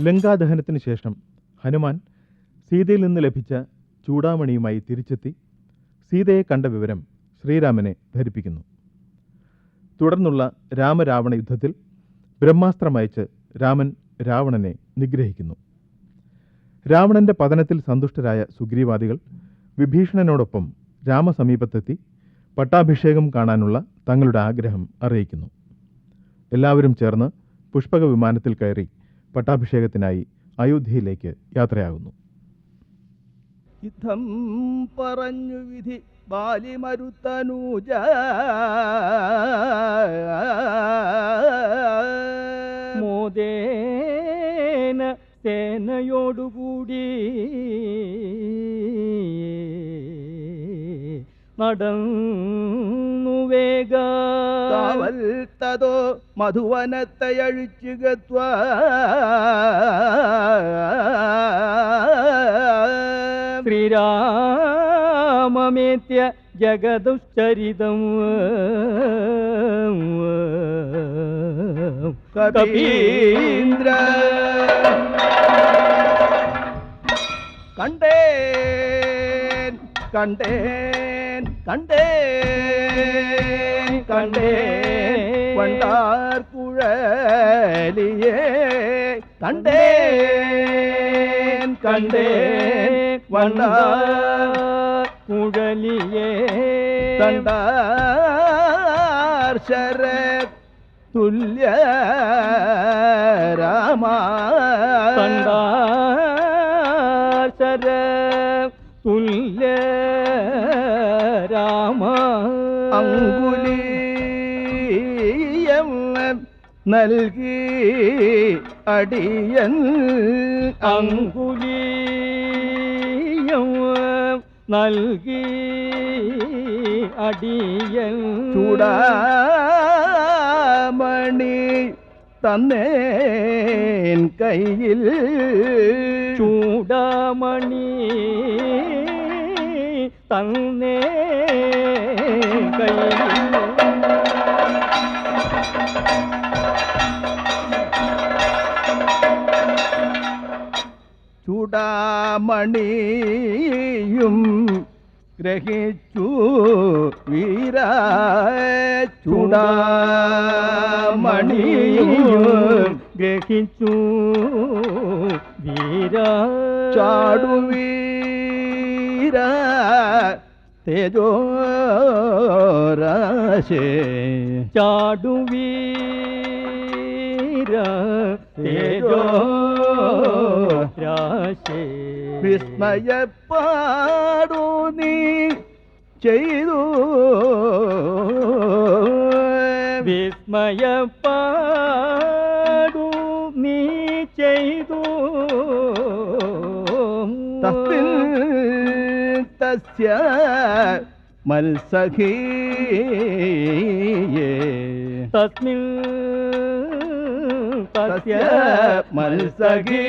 ലങ്കാദഹനത്തിന് ശേഷം ഹനുമാൻ സീതയിൽ നിന്ന് ലഭിച്ച ചൂടാമണിയുമായി തിരിച്ചെത്തി സീതയെ കണ്ട വിവരം ശ്രീരാമനെ ധരിപ്പിക്കുന്നു. തുടർന്നുള്ള രാമരാവണ യുദ്ധത്തിൽ ബ്രഹ്മാസ്ത്രമയച്ച് രാമൻ രാവണനെ നിഗ്രഹിക്കുന്നു. രാവണന്റെ പതനത്തിൽ സന്തുഷ്ടരായ സുഗ്രീവാദികൾ വിഭീഷണനോടൊപ്പം രാമസമീപത്തെത്തി പട്ടാഭിഷേകം കാണാനുള്ള തങ്ങളുടെ ആഗ്രഹം അറിയിക്കുന്നു. എല്ലാവരും ചേർന്ന് പുഷ്പക വിമാനത്തിൽ കയറി പട്ടാഭിഷേകത്തിനായി അയോധ്യയിലേക്ക് യാത്രയാകുന്നു. യുദ്ധം പറഞ്ഞു വിധി ബാലിമരുത്തനൂജ. മോദേന സേനയോടുകൂടി നടന്നു വേഗ തതോ മധുവനത്തെ അഴിച്ചുകത്വ ശ്രീരാമമേത്യ ജഗദുശ്ചരിതം. കപീന്ദ്ര. കണ്ടേൻ കണ്ടേൻ കണ്ടേൻ കണ്ടേൻ. கொண்டார் குழலியே. கண்டேன் கண்டேன் வண்டார் குழலியே. தண்டார் சர துல்லிய ராமா. சர துல்லிய നൽകി അടിയൻ അങ്കുലീയം നൽകി അടിയൻ ചൂടാമണി തന്നേൻ കയ്യിൽ ചൂടമണി തന്നേ കയ്യിൽ ചൂടാമണിയും ഗ്രഹിച്ചു വീര ചൂടാമണിയും ഗ്രഹിച്ചു വീര. ചാടുവീര തേജോ രാശേ ചാടുവീര. തേജോ രാശേ. വിസ്മയപ്പാടു നീ ചെയ്തു. വിസ്മയപ്പാടു നീ ചെയ്തു. തത്തിൽ തസ്യ മത്സഖീയേ. തസ്മിൻ തസ്യ തസ്യ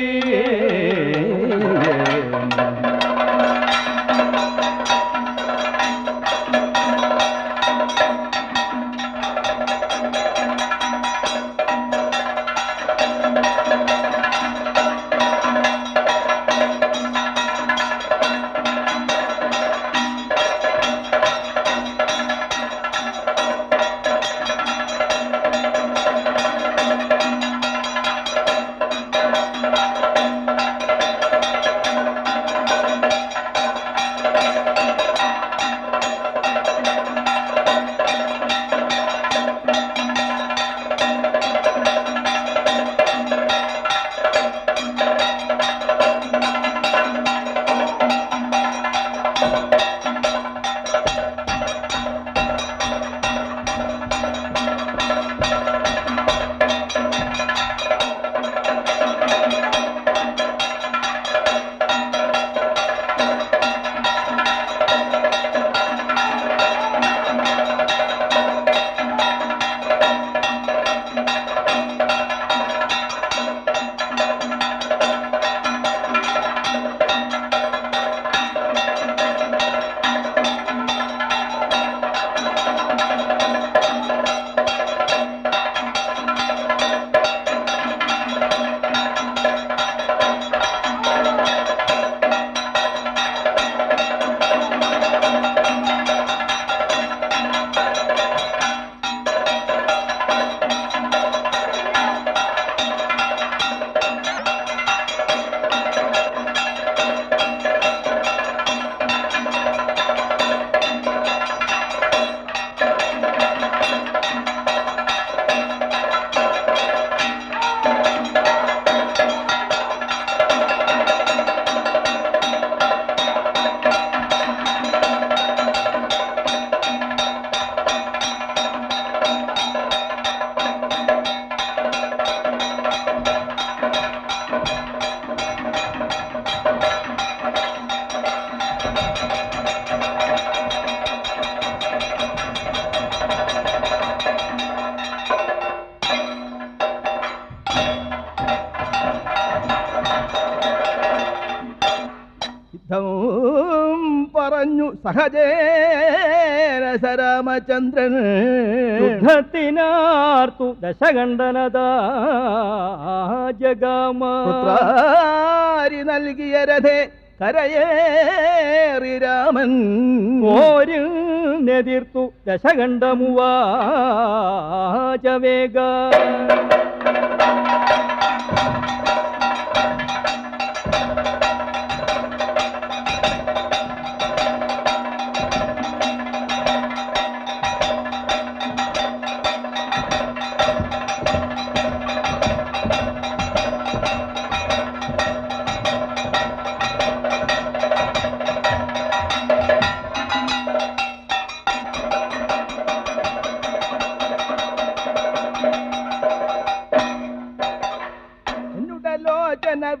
മത്സഖീയേ സഹജേന സരാമചന്ദ്രൻ യുദ്ധത്തിനാർത്തു ദശകണ്ഠനതാ ജഗാമ. പുത്രാരി നൽകിയ രഥേ കരയേറി രാമൻ. ഓര് നെതിർത്തു ദശകണ്ഠമുവാചവേഗ.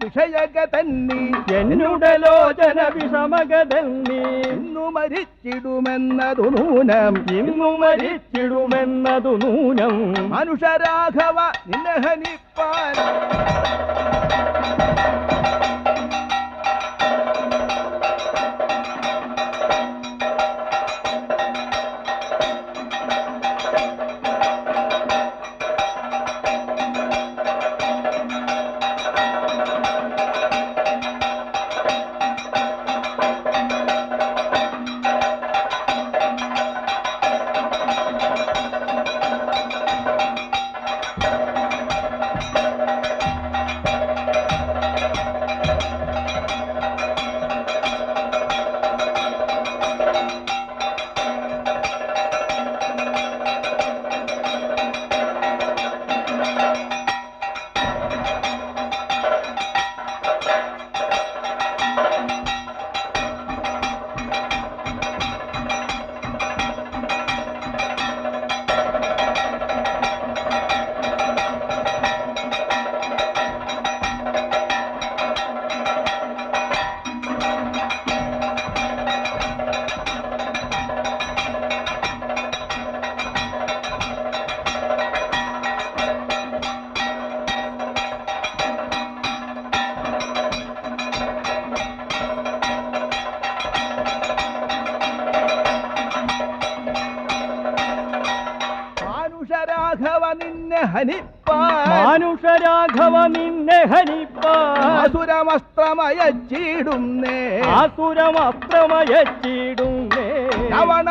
ലോചന വിഷയക തന്നി എന്നുടെ ലോചന വിഷമകതന്നി. ഇന്നു മരിച്ചിടുമെന്നതു നൂനം. ഇന്നു മരിച്ചിടുമെന്നതു നൂനം. മനുഷ്യരാഘവ നിന്നെ നിന്നെ മാനുഷരാഘവ നിന്നെ ഹനിപ്പാസുരമസ്ത്രമയച്ചിടുന്നേ ആസുരമസ്ത്രമയച്ചിടുന്നേ രാവണ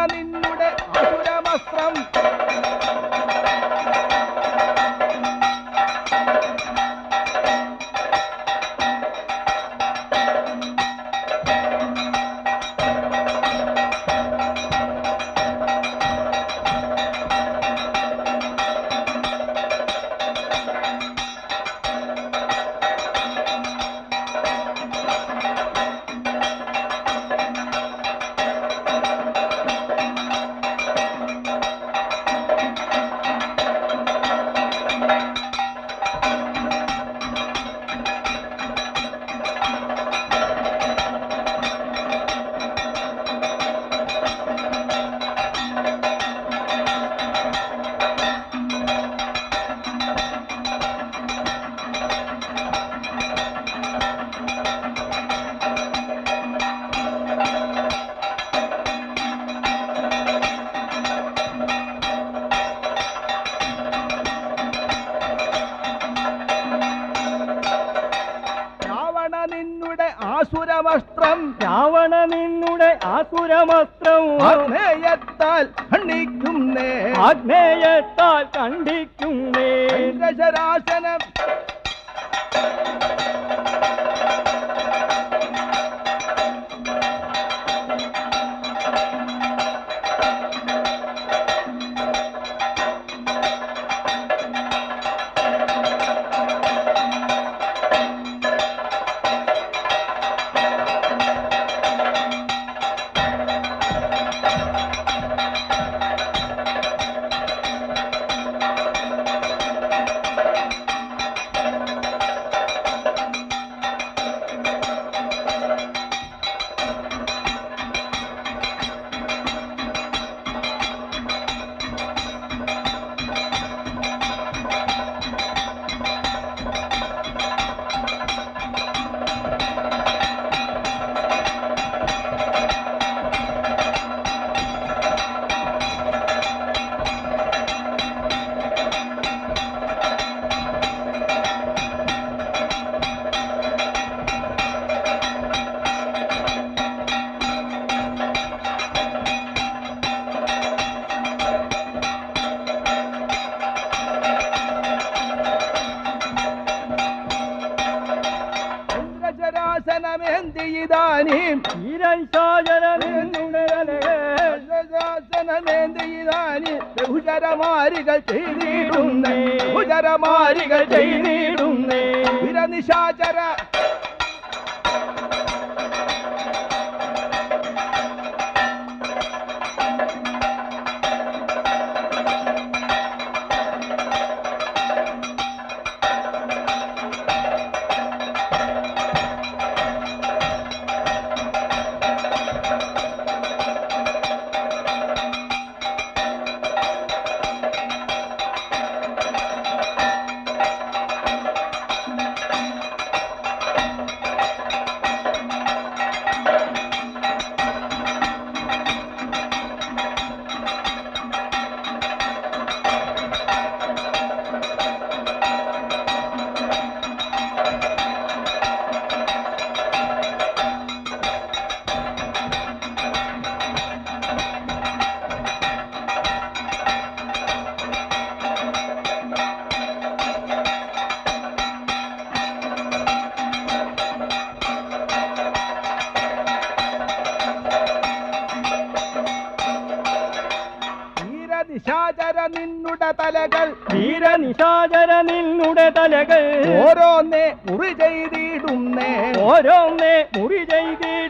ആസുരവസ്ത്രം. രാവണ നിന്നുടെ ആസുരവസ്ത്രം. ആഗ്നേയത്താൽ ഖണ്ഡിക്കുന്നേ ആഗ്നേയത്താൽ കണ്ടിക്കുന്നേ ശരാസനം ശാസനമേന്തിയിതാനി ബഹുചരമാരികൾ ചെയ്തിടുന്നേ. ബഹുചരമാരികൾ ചെയ്തിടുന്നേ. വീരനിശാചര നിന്നുടെ തലകൾ വീരനിശാചര നിന്നുടെ തലകൾ. ഓരോന്നേ മുറി ചെയ്തിടുന്നേ. ഓരോന്നേ മുറി ചെയ്തിടുന്നേ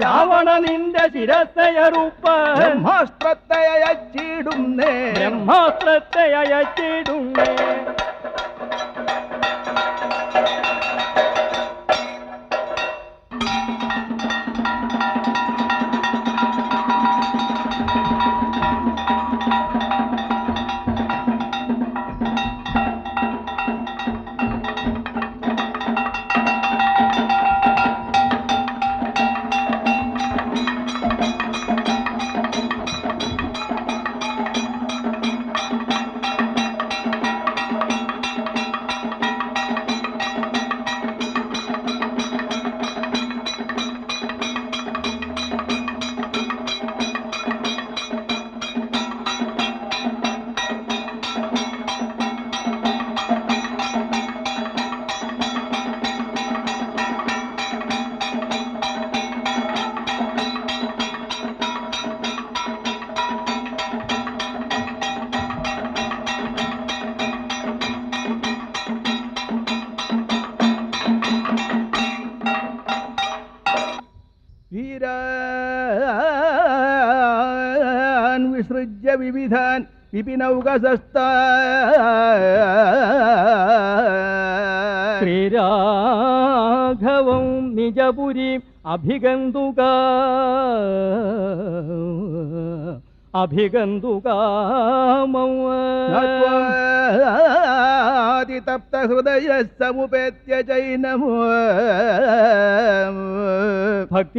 രാവണ നിന്റെ ശിരസ്സയറുപ്പാൻ ബ്രഹ്മാസ്ത്രത്തെ അയച്ചിടുന്നേ. ബ്രഹ്മാസ്ത്രത്തെ അയച്ചിടുന്നേ. വിവിധാൻ വിപിനൗകസസ്ത. ശ്രീരാഘവം നിജപുരി അഭിഗന്തുക. अभिगन्धुकामौदितप्तहृदयस्तमुपेत्य जैनमो भक्त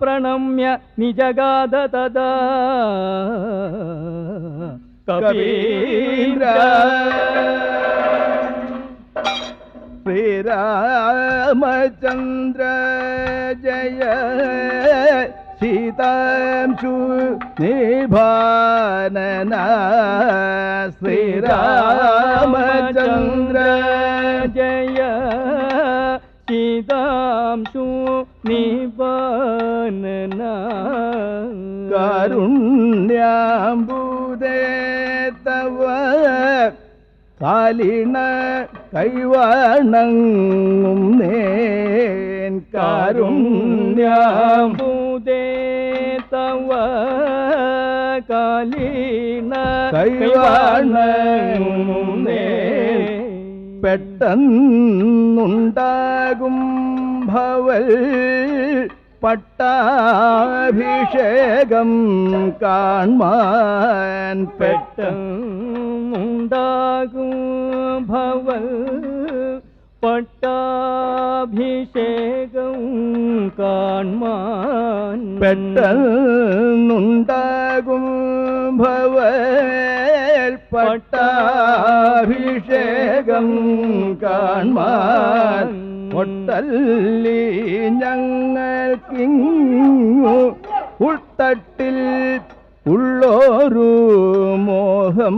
प्रणम्य निजगाद तदा कवीन्द्र श्रीरामचन्द्र जय സീതാംശു നിഭാനന ശ്രീരാമചന്ദ്ര. ജയ സീതാംശു നിബാനന കാരുണ്യാംബുദേ തവ കാലിണ കൈവണങ്ങും നേൻ. കാരുണ്യാം കാരുണ്യാംബുദേ തവ കാലീണ പെട്ടെന്നുണ്ടാകും ഭവൽ പട്ടാഭിഷേകം കാൺമാൻ പെട്ടെന്നുണ്ടാകും ഭവൽ പട്ടാഭിഷേകം കാൺമാൻ പെട്ടെന്നുണ്ടാകും ഭവൽ പട്ടാഭിഷേകം കാൺമാൻ ഒട്ടല്ലി ഞങ്ങൾക്കിങ്ങു ഉൾത്തട്ടിൽ ഉള്ളോരു മോഹം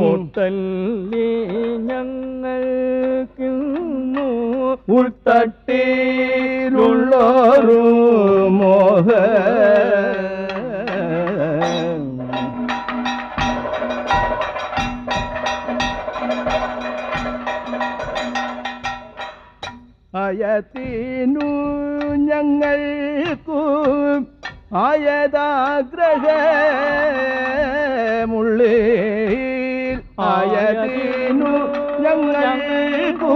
പൊട്ടല്ലേ ഞങ്ങൾക്ക് ഉൾത്തട്ടിലുള്ളോരു മോഹ. അയത്തിനു ഞങ്ങൾക്കു ആയതാഗ്രഹമുള്ളിൽ ആയതിനു ഞങ്ങൾക്കു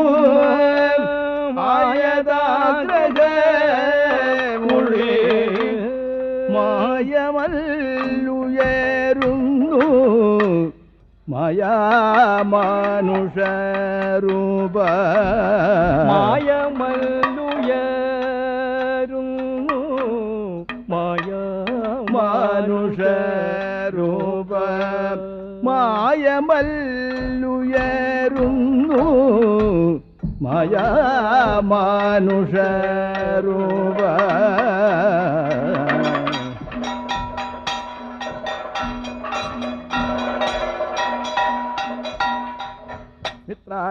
ആയതാഗ്രഹമുള്ളിൽ മായമല്ലുയരുന്നു. മായാമാനുഷരൂപ മായമല്ലുയരുന്നു മായമല്ലുയരുന്നു. മായാമാനുഷരൂപ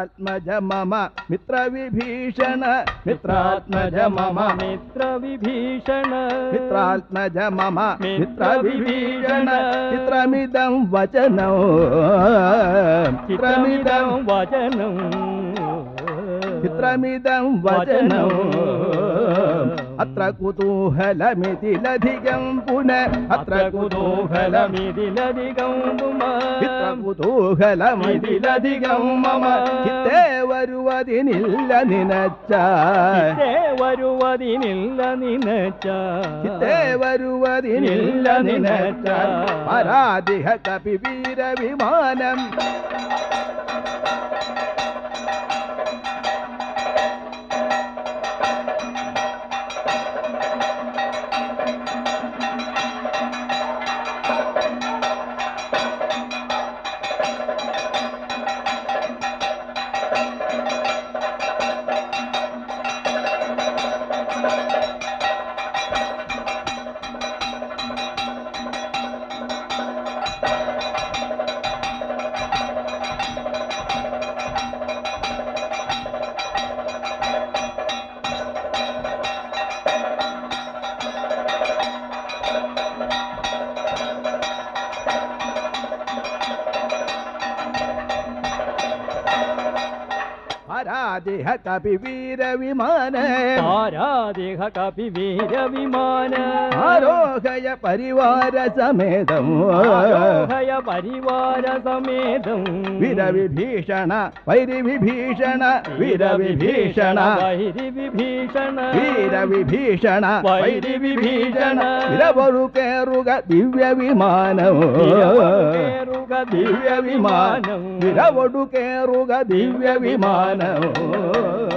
मित्रात्मज मम मित्र विभीषण मित्रात्मज मम मित्र विभीषण मित्रात्मज मम मित्र विभीषण चित्रमिदं वचन चित्रमिदं वचन चित्रमिदं वचन अत्र कुतूहलमिति लधिगं पुनः अत्र कुतूहलमिति लधिगं पुन। കുതൂഹലമിതിലധികം മമ. ചിത്തേ വരുവതിനില്ല നിനച്ച. വരുവതിനില്ല നിനച്ച. ചിത്തേ വരുവതിനില്ല നിനച്ച. പരാതിഹ കപി വിമാനം hat a bibi वीर विमान तारादेह कपि वीर विमान आरोहय परिवार समेतम् आरोहय परिवार समेतम् वीर विभीषण वैर विभीषण वीर विभीषण वैर विभीषण वीर विभीषण वैर विभीषण विरवरुकेरुग दिव्य विमानम् विरवरुकेरुग दिव्य विमानम् विरवडुकेरुग दिव्य विमानम्